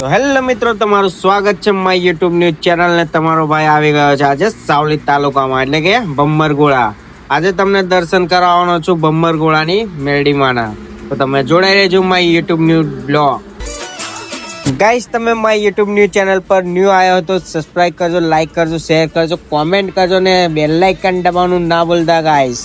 તો હેલો મિત્રો, તમારું સ્વાગત છે માય યુટ્યુબ ન્યૂઝ ચેનલ ને તમારો ભાઈ આવી ગયો છે આજે સાવલી તાલુકામાં, એટલે કે બમ્મરગોળા આજે તમને દર્શન કરાવવાનો છું ભમ્મરગોળાની મેરડીમાંના. તો તમે જોડાઈ રહેજો my YouTube news blog. Guys, તમે માય યુટ્યુબ ન્યૂઝ ચેનલ પર ન્યૂ આવ્યો તો સબસ્ક્રાઇબ કરજો, લાઈક કરજો, શેર કરજો, કોમેન્ટ કરજો ને બેલ લાઇકન દબાવવાનું ના ભૂલતા ગાઈસ.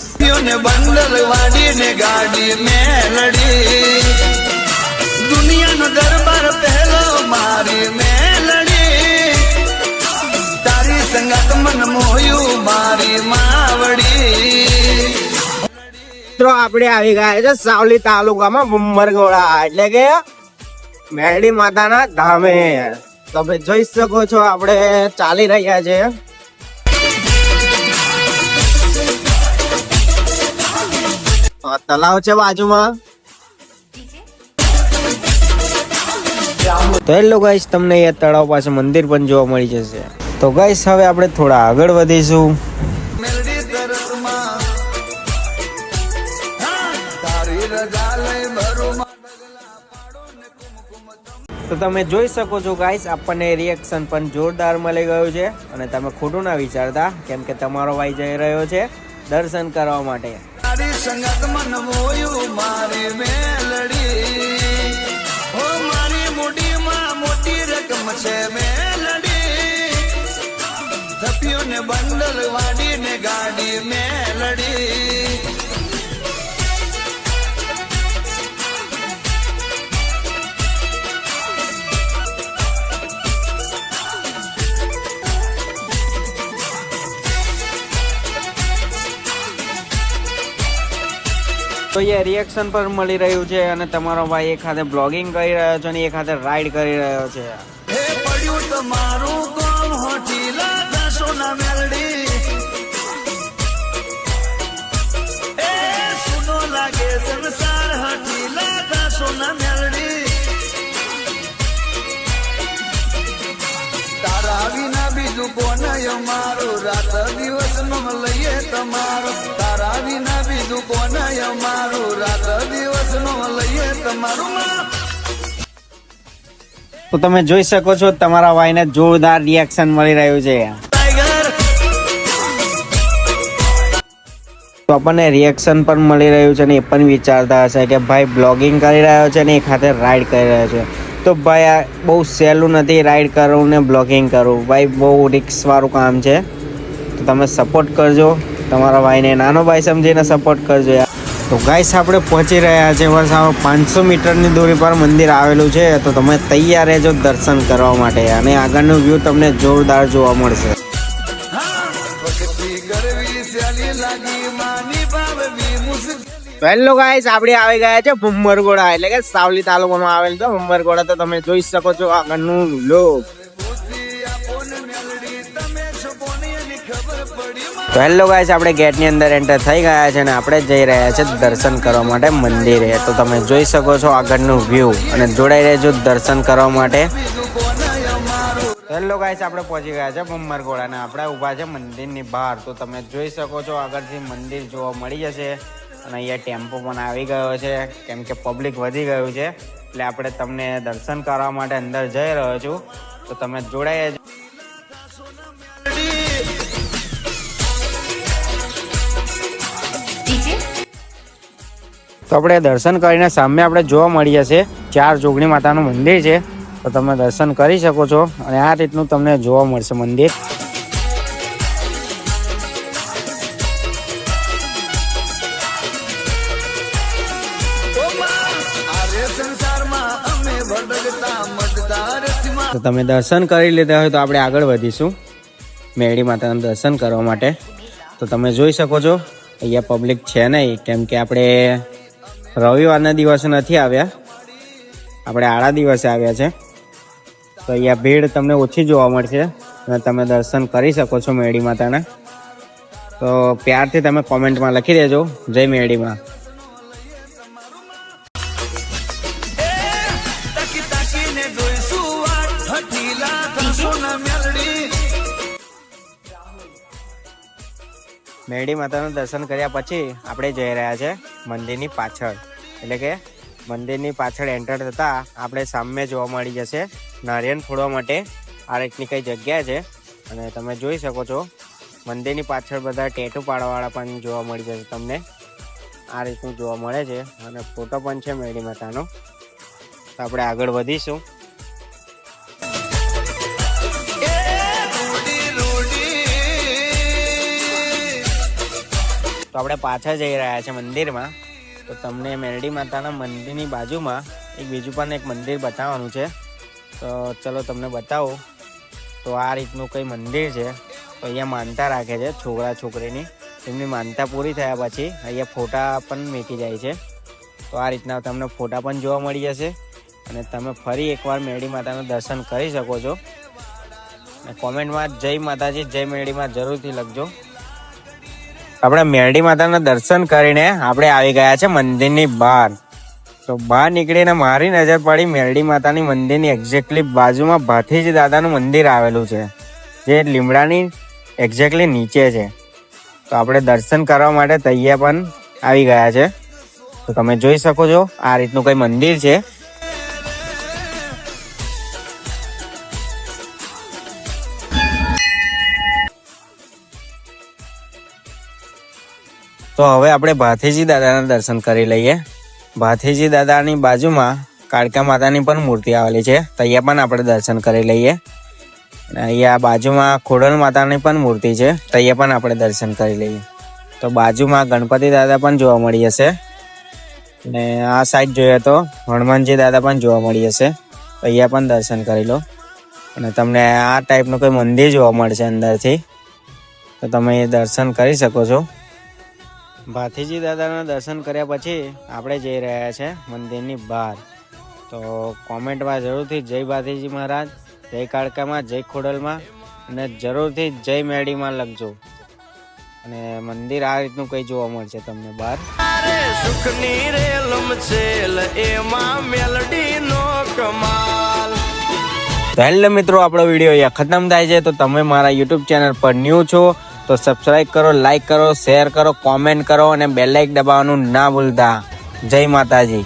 દુનિયાનો દરબાર પહેલો મારી મેલડી. તારી સંગત મન મોયું મારી માવડી. મિત્રો, આપણે આવી ગયા છે સાવલી તાલુકામાં ભમ્મરગોળા એટલે કે મેરડી માતાના ધામે. તમે જોઈ શકો છો, આપણે ચાલી રહ્યા છે. તલાવ છે બાજુમાં. તો હેલો ગાઈસ, તમને એ તળાવ પાસે મંદિર પણ જોવા મળી જશે. તો ગાઈસ, હવે આપણે થોડા આગળ વધીશું. તો તમે જોઈ શકો છો ગાઈસ, આપણને રિએક્શન પણ જોરદાર મળી ગયું છે અને તમે ખોટું ના વિચારતા, કેમ કે તમારો ભાઈ જઈ રહ્યો છે દર્શન કરવા માટે. સંગત મન મોટી રકમ છે મેલડી. થપ્યું ને બંડલ વાડીને ગાડી મેલડી તો એ રિએક્શન પણ મળી રહ્યું છે અને તમારો ભાઈ એક હાથે બ્લોગિંગ કરી રહ્યો છે અને એક હાથે રાઈડ કરી રહ્યો છે. તારા વિના બીજું કોને મારું રાત દિવસ નો લઈએ તમારું. કોને અમારું રાત દિવસ નો લઈએ તમારું તો તમે જોઈ શકો છો તમારા ભાઈને જોરદાર રિએક્શન મળી રહ્યું છે. તો આપણને રિએક્શન પણ મળી રહ્યું છે ને એ પણ વિચારતા હશે કે ભાઈ બ્લોગિંગ કરી રહ્યો છે ને એ ખાતે રાઈડ કરી રહ્યો છે. તો ભાઈ આ બહુ સહેલું નથી રાઈડ કરવું ને બ્લોગિંગ કરવું ભાઈ બહુ રિક્સવાળું કામ છે. તો તમે સપોર્ટ કરજો. તમારા ભાઈને નાનો ભાઈ સમજીને સપોર્ટ કરજો યાર. તો ગાઈસ આપણે પહોંચી રહ્યા છે આ પાંચસો મીટરની દૂરી પર મંદિર આવેલું છે. તો તમે તૈયાર રહેજો દર્શન કરવા માટે. અને આગળનું વ્યૂ તમને જોરદાર જોવા મળશે. પહેલો ગાઈસ આપણે આવી ગયા છે ભુમ્મરગોડા એટલે કે સાવલી તાલુકામાં આવેલ છે. ભુમ્મરગોડા તો તમે જોઈ શકો છો આગળનું લોક તો હેલો ગાઈસ આપણે ગેટની અંદર એન્ટર થઈ ગયા છે અને આપણે જઈ રહ્યા છે દર્શન કરવા માટે મંદિરે. તો તમે જોઈ શકો છો આગળનું વ્યૂ અને જોડાઈ રહેજો દર્શન કરવા માટે. હેલો ગાઈસ આપણે પહોંચી ગયા છે ભુમ્મરગોડા અને આપણે ઊભા છે મંદિરની બહાર. તો તમે જોઈ શકો છો આગળથી મંદિર જોવા મળી જશે અને અહીંયા ટેમ્પો પણ આવી ગયો છે, કેમ કે પબ્લિક વધી ગયું છે. એટલે આપણે તમને દર્શન કરવા માટે અંદર જઈ રહ્યો છું. તો તમે જોડાઈ આપણે દર્શન કરીને સામે આપણે જોવા મળી જશે ચાર જોગણી માતાનું મંદિર છે. તો તમે દર્શન કરી શકો છો અને આ રીતનું તમને જોવા મળશે મંદિર. તો તમે દર્શન કરી લીધા હોય તો આપણે આગળ વધીશું. મેળી માતાના દર્શન કરવા માટે. તો તમે જોઈ શકો છો, અહીંયા પબ્લિક છે નહીં. કેમ કે આપણે રવિવારના દિવસે નથી આવ્યા. આપણે આડા દિવસે આવ્યા છે. તો અહીંયા ભીડ તમને ઓછી જોવા મળશે અને તમે દર્શન કરી શકો છો મેળી માતાના. તો પ્યારથી તમે કોમેન્ટમાં લખી દેજો. જય મેળીમાં તાકી મેરડી માતાનું દર્શન કર્યા પછી આપણે જઈ રહ્યા છે મંદિરની પાછળ. એટલે કે મંદિરની પાછળ એન્ટર થતાં આપણે સામે જોવા મળી જશે નારિયેળ ફોડવા માટે. આ રીતની કઈ જગ્યા છે? અને તમે જોઈ શકો છો, મંદિરની પાછળ બધા ટેટુ પાડવાવાળા પણ જોવા મળી જશે તમને. આ રીતનું જોવા મળે છે. અને ફોટો પણ છે મેળી માતાનો. તો આપણે આગળ વધીશું. તો આપણે પાછા જઈ રહ્યા છે મંદિરમાં. તો તમને મેરડી માતાના મંદિરની બાજુમાં એક બીજું પણ એક મંદિર બતાવવાનું છે. તો ચલો તમને બતાવો. તો આ રીતનું કંઈ મંદિર છે. તો અહીંયા માનતા રાખે છે છોકરા છોકરીની. તેમની માનતા પૂરી થયા પછી અહીંયા ફોટા પણ મેકી જાય છે. તો આ રીતના તમને ફોટા પણ જોવા મળી જશે. અને તમે ફરી એકવાર મેરડી માતાનું દર્શન કરી શકો છો. અને કોમેન્ટમાં જય માતાજી, જય મેરડીમાં જરૂરથી લખજો. આપણે મેરડી માતાના દર્શન કરીને આપણે આવી ગયા છે મંદિરની બહાર. તો બહાર નીકળીને મારી નજર પડી મેરડી માતાની મંદિરની એક્ઝેક્ટલી બાજુમાં ભાથીજી દાદાનું મંદિર આવેલું છે. જે લીમડાની એક્ઝેક્ટલી નીચે છે. તો આપણે દર્શન કરવા માટે તૈયાર પણ આવી ગયા છે. તો તમે જોઈ શકો છો આ રીતનું કંઈ મંદિર છે. તો હવે આપણે ભાથીજી દાદાના દર્શન કરી લઈએ. ભાથીજી દાદાની બાજુમાં કાળકા માતાની પણ મૂર્તિ આવેલી છે. તો પણ આપણે દર્શન કરી લઈએ. અહીંયા બાજુમાં ખોડલ માતાની પણ મૂર્તિ છે. તો પણ આપણે દર્શન કરી લઈએ. તો બાજુમાં ગણપતિ દાદા પણ જોવા મળી જશે અને આ સાઈડ જોઈએ તો હનુમાનજી દાદા પણ જોવા મળી તો અહીંયા પણ દર્શન કરી લો. અને તમને આ ટાઈપનું કોઈ મંદિર જોવા મળશે અંદરથી. તો તમે એ દર્શન કરી શકો છો. ભાથીજી દાદાના દર્શન કર્યા પછી આપણે જઈ રહ્યા છે મંદિરની બહાર. તો કોમેન્ટમાં જરૂરથી જય ભાથીજી મહારાજ જય કાળકામાં જય ખોડલમાં અને જરૂરથી જય મેડીમાં લખજો. અને મંદિર આ રીતનું કંઈ જોવા મળશે તમને બહાર. સુખની રેલમ છેલ એમાં મેલડી નો કમાલ. તો હેલો મિત્રો આપણો વીડિયો અહીંયા ખતમ થાય છે. તો તમે મારા યુટ્યુબ ચેનલ પર ન્યૂ છો તો સબસ્ક્રાઈબ કરો લાઈક કરો શેર કરો કોમેન્ટ કરો અને બેલ લાઇક દબાવવાનું ના ભૂલતા. જય માતાજી.